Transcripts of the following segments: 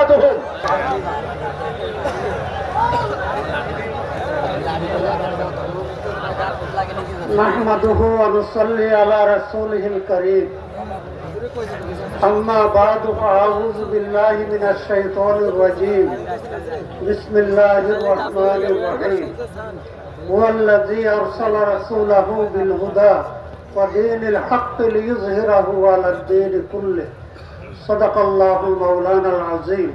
أولادهم نحمده ونصلي على رسوله الكريم. أما بعد فأعوذ بالله من الشيطان الرجيم. بسم الله الرحمن الرحيم. هو الذي أرسل رسوله بالهدى ودين الحق ليظهره على الدين كله. صدق الله مولانا العظيم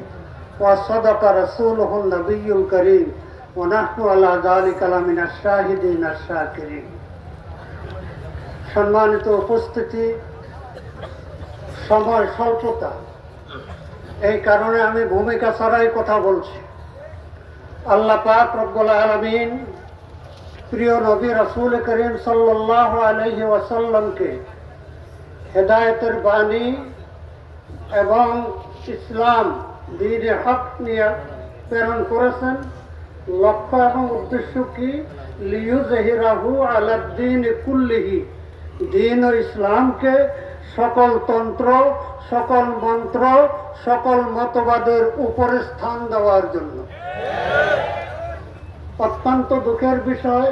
وصدق رسوله النبي الكريم ونحن على ذلك لمن الشاهدين الشاكرين সম্মানিত উপস্থিতি সময় স্বল্পতা এই কারণে আমি ভূমিকা ছাড়াই কথা বলছি আল্লাহ পাক রব্বুল আলমিন প্রিয় নবী রসুল করিম সাল্লাহ আলহি ওয়াসাল্লামকে হেদায়তের বাণী এবং ইসলাম দিনে হক নিয়ে প্রেরণ করেছেন। লক্ষ্য এবং উদ্দেশ্য কি? লিউ জহিরাহু আলাদ্দিন কুল্লিহি। দিন ও ইসলামকে সকল তন্ত্র, সকল মন্ত্র, সকল মতবাদের উপরে স্থান দেওয়ার জন্য। অত্যন্ত দুঃখের বিষয়,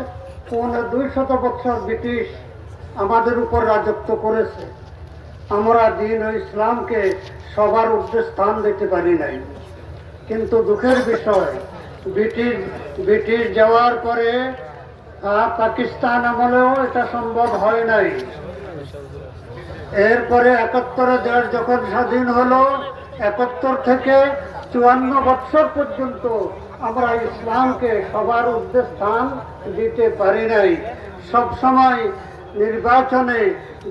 পৌনে দুই শত বছর ব্রিটিশ আমাদের উপর রাজত্ব করেছে। আমরা দিন ও ইসলামকে সবার ঊর্ধ্বে স্থান দিতে পারি নাই। কিন্তু দুঃখের বিষয়, ব্রিটিশ ব্রিটিশ যাওয়ার পরে পাকিস্তান আমলেও এটা সম্ভব হয় নাই। এরপরে একাত্তরে দেশ যখন স্বাধীন হলো, একাত্তর থেকে চুয়ান্ন বছর পর্যন্ত আমরা ইসলামকে সবার ঊর্ধ্বে স্থান দিতে পারি নাই। সবসময় নির্বাচনে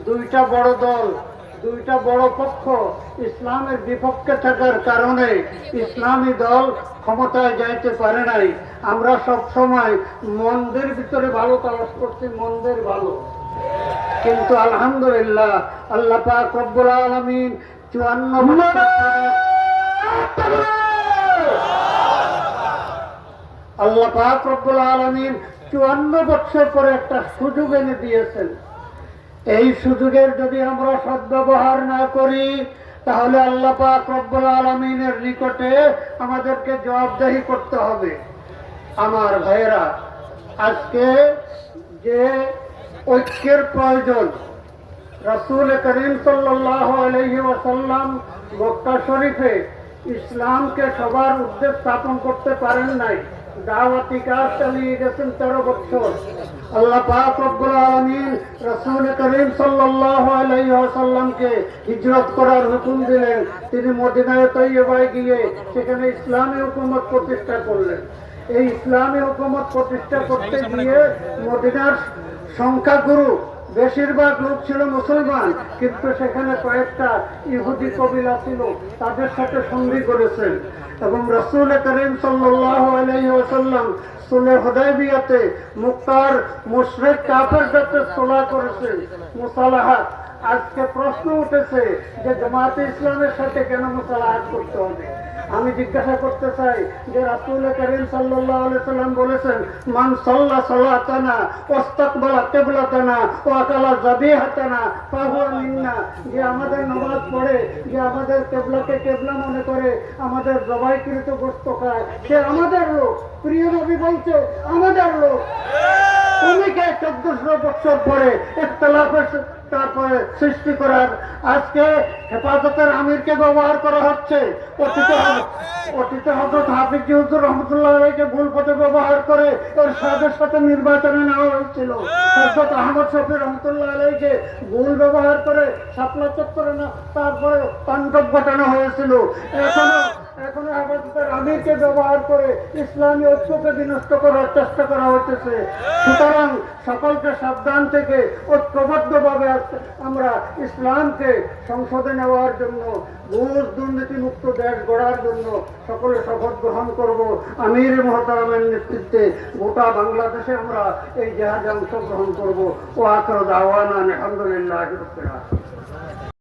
দুইটা বড় দল দুইটা বড় পক্ষ ইসলামের বিপক্ষে থাকার কারণে ইসলামী দল ক্ষমতায় যাইতে পারে নাই। আমরা সব সময় মন্দের ভিতরে ভালো, তালাশ করছি মন্দের ভালো। কিন্তু আলহামদুলিল্লাহ আল্লাহ পাক রব্বুল আলামিন চুয়ান্ন আল্লাহ পাক রব্বুল আলামিন চুয়ান্ন বছর পরে একটা সুযোগ এনে দিয়েছেন। এই সুযোগের যদি আমরা সদ্ব্যবহার না করি, তাহলে আল্লাহ পাক রব্বুল আলমিনের নিকটে আমাদেরকে জবাবদাহি করতে হবে। আমার ভাইয়েরা, আজকে যে ঐক্যের প্রয়োজন, রসুল করিম সাল্লাহ আলহি ওয়াসাল্লাম মক্কা শরীফে ইসলামকে সবার ঊর্ধ্বে স্থাপন করতে পারেন নাই, দাওয়াতি কাজ চালিয়ে গেছেন তেরো বছর। আল্লাহ পাক রব্বুল আলামিন রাসূল করিম সাল্লাল্লাহু হিজরত করার হুকুম দিলেন। তিনি মদিনায় তৈবায় গিয়ে সেখানে ইসলামী হুকুমত প্রতিষ্ঠা করলেন। এই ইসলামী হুকুমত প্রতিষ্ঠা করতে গিয়ে মদিনার সংখ্যাগুরু বেশিরভাগ লোক ছিল মুসলমান, কিন্তু সেখানে কয়েকটা ইহুদি কবিলা ছিল, তাদের সাথে সন্ধি করেছেন। এবং রসুল করিম সাল্লাহ আলাইসাল্লাম সুলে হদাইবিয়াতে মুক্তার মুশরেক কাফের যাতে সোলা করেছেন। মুসালাহাত। আজকে প্রশ্ন উঠেছে যে জামাতে ইসলামের সাথে কেন মুসালাহাত করতে হবে? আমি জিজ্ঞাসা করতে চাই যে রাসুল করিম সাল্লাহ সাল্লাম বলেছেন, মান সাল্লা সাল্লাতানা ওস্তাকবালা কেবলাতানা ও আকালা জাবি হাতানা পাহুয়া মিন্না। যে আমাদের নামাজ পড়ে, যে আমাদের কেবলাকে কেবলা মনে করে, আমাদের জবাই জবাইকৃত গোস্ত খায়, সে আমাদের লোক প্রিয় নবী বলছে, আমাদের লোক তুমি কে চোদ্দশো বছর পরে ইখতলাফের তারপরে সৃষ্টি করার আজকে হেফাজতের আমিরকে ব্যবহার করা হচ্ছে। অতীতে অতীতে হজরত হাফিজ হুজুর রহমতুল্লাহ আলাইকে ভুল পথে ব্যবহার করে ওর সাদের সাথে নির্বাচনে নেওয়া হয়েছিল। হজরত আহমদ শফি রহমতুল্লাহ আলাইকে ভুল ব্যবহার করে শাপলা চত্বরে তারপরে তাণ্ডব ঘটানো হয়েছিল। এখনও এখনও হেফাজতের আমিরকে ব্যবহার করে ইসলামী ঐক্যকে বিনষ্ট করার চেষ্টা করা হচ্ছে সুতরাং সকলকে সাবধান থেকে ঐক্যবদ্ধভাবে আমরা ইসলামকে সংসদে নেওয়ার জন্য ঘুষ দুর্নীতি মুক্ত দেশ গড়ার জন্য সকলে শপথ গ্রহণ করব। আমির মহতারামের নেতৃত্বে গোটা বাংলাদেশে আমরা এই জাহাজে অংশগ্রহণ করব। ও আখর দাওয়ানা আলহামদুলিল্লাহ।